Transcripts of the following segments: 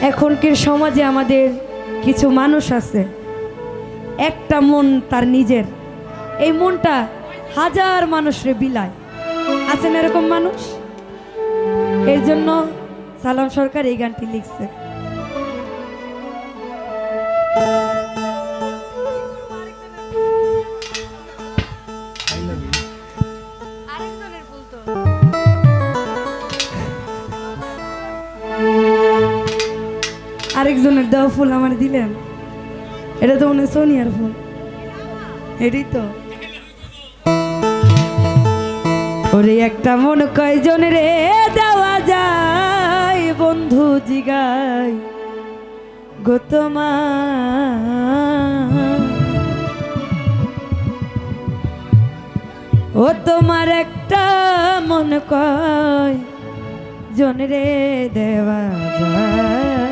এখনকার সমাজে আমাদের কিছু মানুষ আছে। একটা মন তার নিজের। এই মনটা হাজার মানুষের বিলায়। আছেন এরকম মানুষ? এর জন্য সালাম সরকার এই গানটি লিখছে। আরেকজনের দেওয়া ফুল আমার দিলেন। এটা তো মনে সোনিয়ার ফুল। এটাই তো। ওরে একটা মন কয়জন রে দেওয়া যায়, বন্ধু জিগাই গোতমা ও তোমার একটা মন কয় জন রে দেওয়া যায়।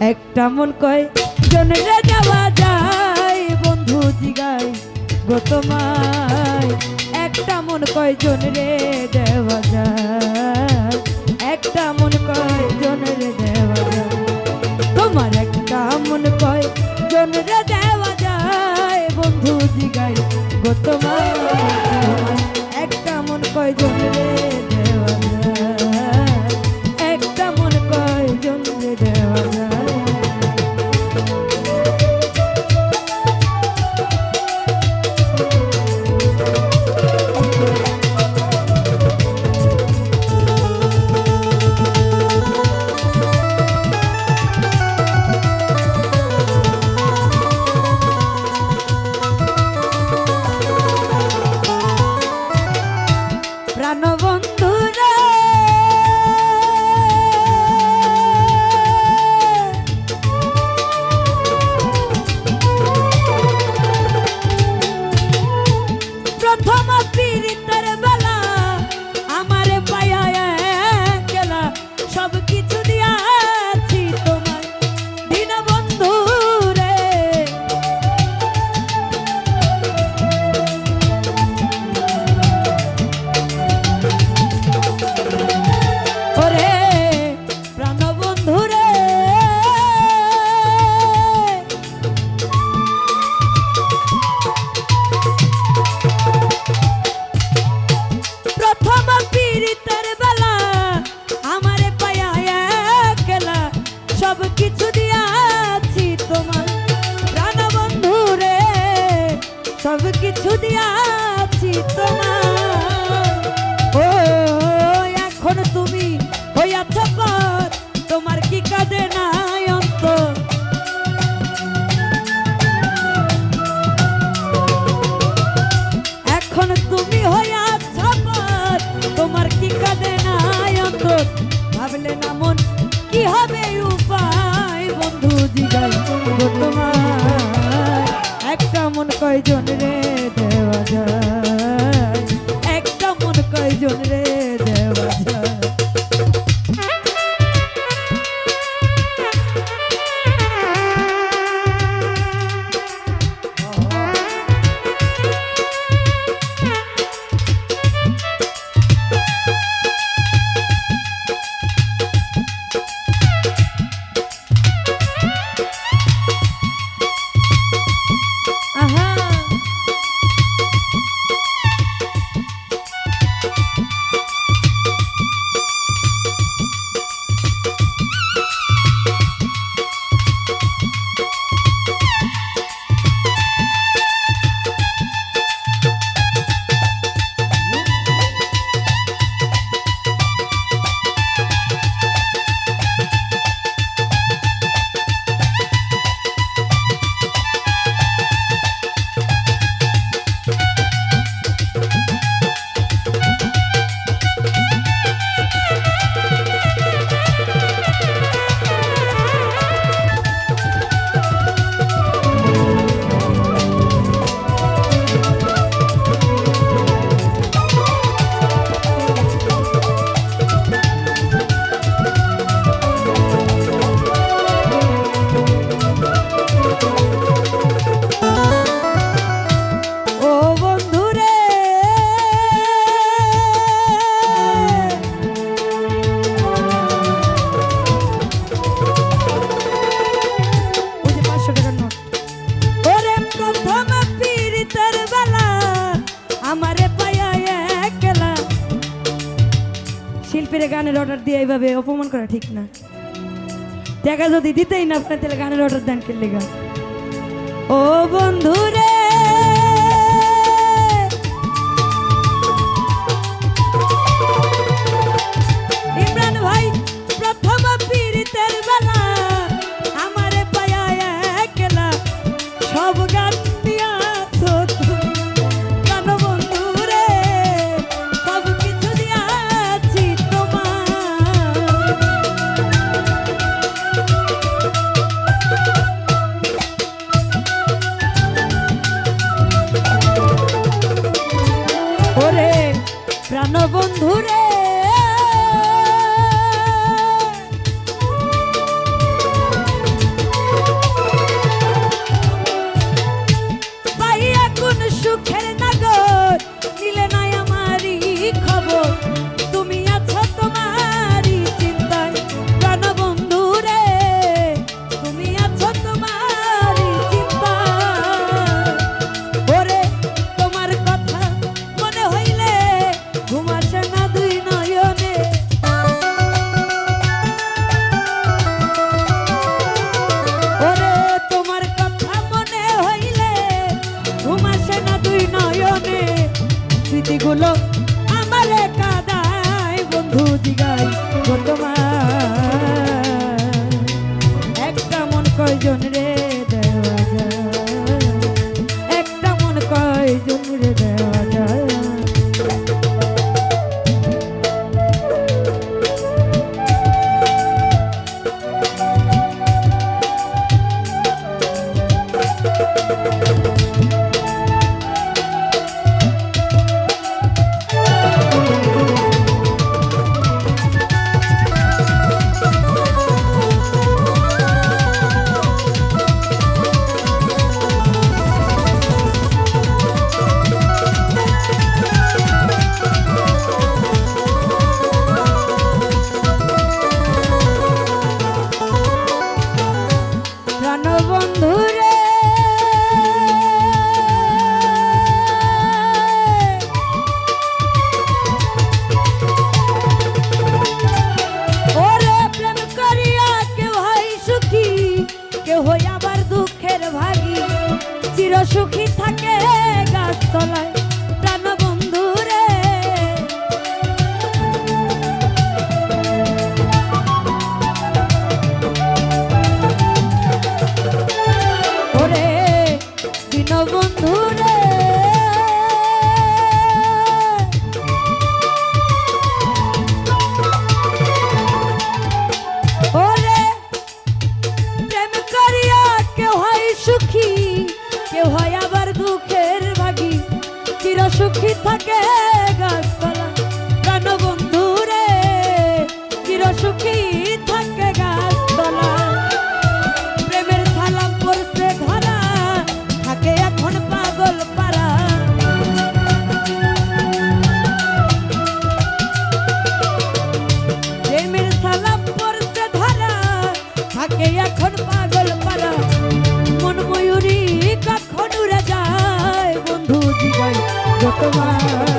একটা মন কয়, জন রে দেওয়া যায়, বন্ধু জিগাই গো তোমায়। একটা মন কয়, জন রে দেওয়া যায়। একটা মন কয়, জন রে দেওয়া যায়। তোমার একটা মন কয়, জন রে দেওয়া যায়, বন্ধু জিগাই গো baby. সব কিছু দিয়াছি তোমার গানের অর্ডার দিয়ে এইভাবে অপমান করা ঠিক না। টাকা যদি দিতেই না আপনার তাহলে গানের অর্ডার দেন কেলে ও বন্ধুরা বন্ধুরে। সুখী থাকে। ভগবান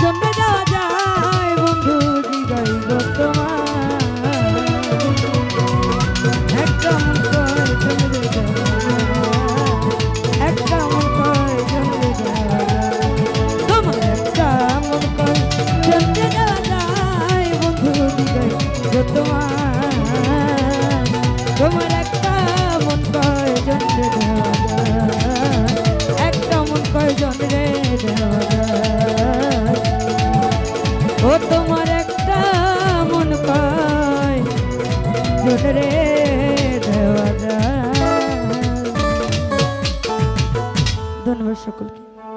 জন্মে যাওয়া